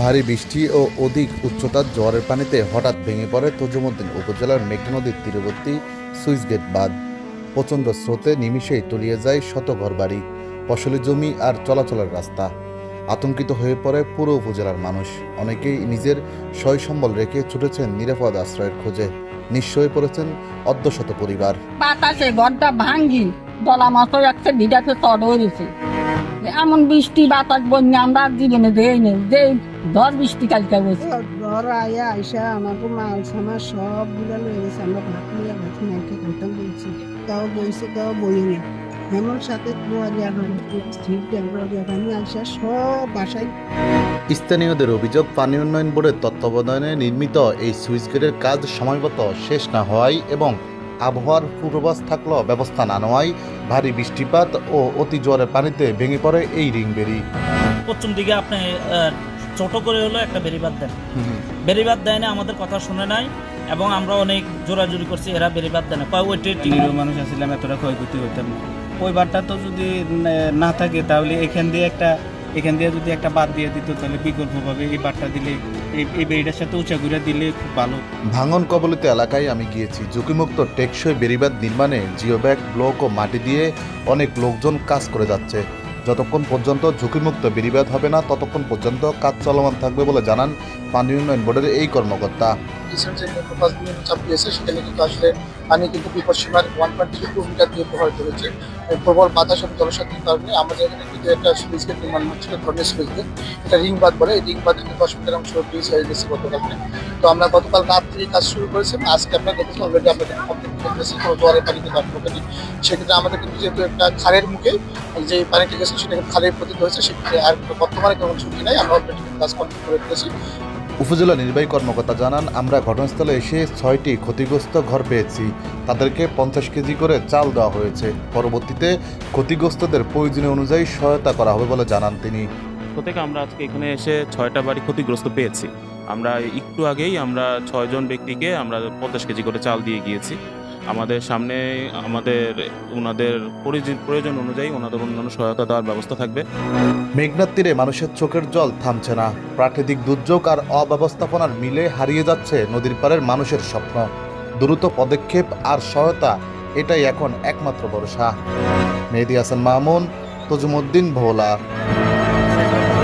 ভারী বৃষ্টি ও অধিক উচ্চতার জোয়ারের পানিতে হঠাৎ ভেঙে পড়ে তজুমুদ্দিন উপজেলার মেঘনা নদীর তীরবর্তী সুইচগেট বাঁধ। প্রচণ্ড স্রোতে নিমিষেই তলিয়ে যায় শত ঘরবাড়ি ফসলি জমি আর চলাচলের রাস্তা। আতঙ্কিত হয়ে পড়ে পুরো উপজেলার মানুষ। অনেকেই নিজের সয় সম্বল রেখে ছুটেছেন নিরাপদ আশ্রয়ের খোঁজে। হয়ে পড়েছেন অর্ধশত পরিবার। বাতাসে ঘরটা ভাঙ্গি দলা মাছও একশো বিঘাতে চড় হয়েছে এমন বৃষ্টি, বাতাস, বন্যা আমরা জীবনে দেই নেই। যে বৃষ্টি কালকে আয়া আইসা আমাকে মাল সামার সবগুলা লয়ে গেছে। আমরা ভাত নিয়ে ভাত মাকে খেতাম বলছি তাও বইছে তাও বই না সাথে আইসা সব বাসায় স্থানীয়দের অভিযোগ পানি উন্নয়ন বোর্ডের তত্ত্বাবধানে নির্মিত এই সুইচ গেটের কাজ সময়মতো শেষ না হওয়ায় এবং আবহাওয়ার পূর্বাভাস থাকলেও ব্যবস্থা না নেওয়ায় ভারী বৃষ্টিপাত ও অতি জোয়ারের পানিতে ভেঙে পড়ে এই রিংবেরি পশ্চিম দিকে আপনি ছোট করে হলো একটা বেরিবাদ দেন। বেরিবাদ দেয় না আমাদের কথা শুনে নাই এবং আমরা অনেক জোরাজুরি করছি এরা বেরিবাদ দেয় না। কয় ওইটে নিরীহ মানুষ আসছিলাম এতটা ক্ষয়ক্ষতি হইতাম না। ওই বারটা তো যদি না থাকে তাহলে এখান দিয়ে একটা এখান দিয়ে যদি একটা বাদ দিয়ে দিত তাহলে বিকল্পভাবে এই বারটা দিলে এই এই বেড়িটার সাথে উঁচা করে দিলে খুব ভালো। ভাঙন কবলিত এলাকায় আমি গিয়েছি ঝুঁকিমুক্ত টেকসই বেড়িবাঁধ নির্মাণে জিওব্যাগ ব্লক ও মাটি দিয়ে অনেক লোকজন কাজ করে যাচ্ছে। যতক্ষণ পর্যন্ত ঝুঁকিমুক্ত বেড়িবাঁধ হবে না ততক্ষণ পর্যন্ত কাজ চলমান থাকবে বলে জানান পানি উন্নয়ন বোর্ডের এই কর্মকর্তা। সেখানে কিন্তু আসলে পানি কিন্তু ওয়ান পয়েন্ট মিটার দিয়ে প্রবল কারণে একটা নির্মাণ এটা বলে, এই হয়ে গেছে তো আমরা গতকাল কাজ শুরু করেছি আমরা কোনো ঢোকেনি সেক্ষেত্রে আমাদের কিন্তু যেহেতু একটা খালের মুখে যে পানিটি গেছে সেটা খালের প্রতীত হয়েছে, সেক্ষেত্রে আর বর্তমানে কোনো ঝুঁকি নাই, আমরা কাজ কমপ্লিট করে উপজেলা নির্বাহী কর্মকর্তা জানান, আমরা ঘটনাস্থলে এসে ছয়টি ক্ষতিগ্রস্ত ঘর পেয়েছি। তাদেরকে পঞ্চাশ কেজি করে চাল দেওয়া হয়েছে। পরবর্তীতে ক্ষতিগ্রস্তদের প্রয়োজনীয় অনুযায়ী সহায়তা করা হবে বলে জানান তিনি। থেকে আমরা আজকে এখানে এসে ছয়টা বাড়ি ক্ষতিগ্রস্ত পেয়েছি। আমরা একটু আগেই আমরা ছয়জন ব্যক্তিকে আমরা পঞ্চাশ কেজি করে চাল দিয়ে গিয়েছি। আমাদের সামনে আমাদের ওনাদের প্রয়োজন অনুযায়ী ওনাদের অন্যান্য সহায়তা দেওয়ার ব্যবস্থা থাকবে। মেঘনার তীরে মানুষের চোখের জল থামছে না। প্রাকৃতিক দুর্যোগ আর অব্যবস্থাপনার মিলে হারিয়ে যাচ্ছে নদীর পাড়ের মানুষের স্বপ্ন। দ্রুত পদক্ষেপ আর সহায়তা, এটাই এখন একমাত্র ভরসা। মেহেদি হাসান মামুন, তজুমুদ্দিন ভোলা।